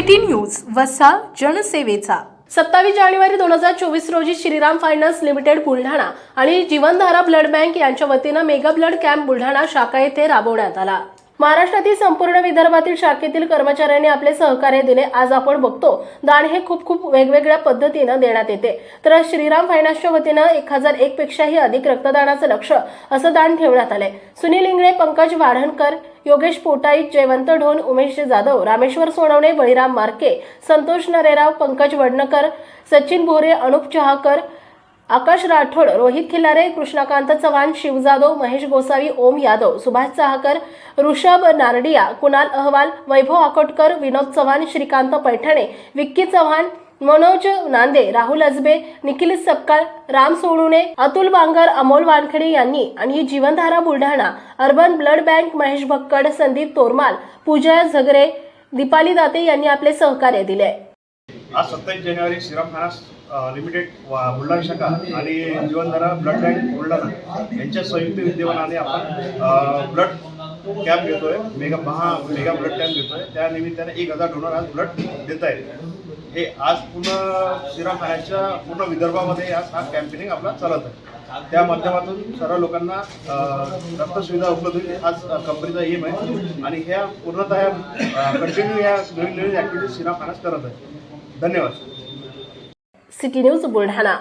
City news वसा जनसेवेचा. सत्तावीस जानेवारी दोन हजार चोवीस रोजी श्रीराम फायनान्स लिमिटेड बुलढाणा आणि जीवनधारा ब्लड बँक यांच्या वतीनं मेगा ब्लड कॅम्प बुलढाणा शाखा येथे राबवण्यात आला. महाराष्ट्रातील संपूर्ण विदर्भातील शाखेतील कर्मचाऱ्यांनी आपले सहकार्य दिले. आज आपण बघतो दान हे खूप खूप वेगवेगळ्या पद्धतीनं देण्यात येते. तर श्रीराम फायनान्सच्या वतीनं एक हजार एक पेक्षाही अधिक रक्तदानाचं लक्ष असं दान ठेवण्यात आलंय. सुनील इंगळे पंकज वाढणकर योगेश पोटाई जयवंत ढोन उमेश जाधव रामेश्वर सोनवणे बळीराम मार्के संतोष नरेराव पंकज वडणकर सचिन भोरे अनुप चहाकर आकाश राठोड रोहित खिल्लारे कृष्णकांत चव्हाण शिव जाधव महेश गोसावी ओम यादव सुभाष चाहकर ऋषभ नारडिया कुणाल अहवाल वैभव आकोटकर विनोद चव्हाण श्रीकांत पैठणे विक्की चव्हाण मनोज नांदे राहुल अजबे निखिल सपकाळ राम सोनुने अतुल बांगर अमोल वानखेडे यांनी आणि ही Jeevandhara Buldhana urban blood bank Mahesh Bhakkad Sandeep Tormal Pooja Zagare Deepali Date यांनी आपले सहकार्य दिले. आज सत्तावीस जानेवारी श्रीराम फायनान्स लिमिटेड वा- बुलढाणा शाखा आणि जीवनधारा ब्लड बँक बुलढाणा यांच्या संयुक्त विद्यमानाने आपण ब्लड कॅम्प घेतोय. मेगा महा मेगा ब्लड कॅम्प घेतोय. त्या निमित्ताने एक हजार डोनर आज ब्लड देत आहेत. हे आज पूर्ण श्रीराम फायनान्सच्या पूर्ण विदर्भामध्ये आज हा कॅम्पेनिंग आपला चालत आहे. त्या माध्यमातून सर्व लोकांना रक्त रक्तसुविधा उपलब्ध होईल हाच कंपनीचा एम आहे. आणि ह्या पूर्णतः कंटिन्यू या नवीन नवीन ॲक्टिव्हिटीज श्रीराम फायनान्स करत आहे. धन्यवाद. City news Buldhana.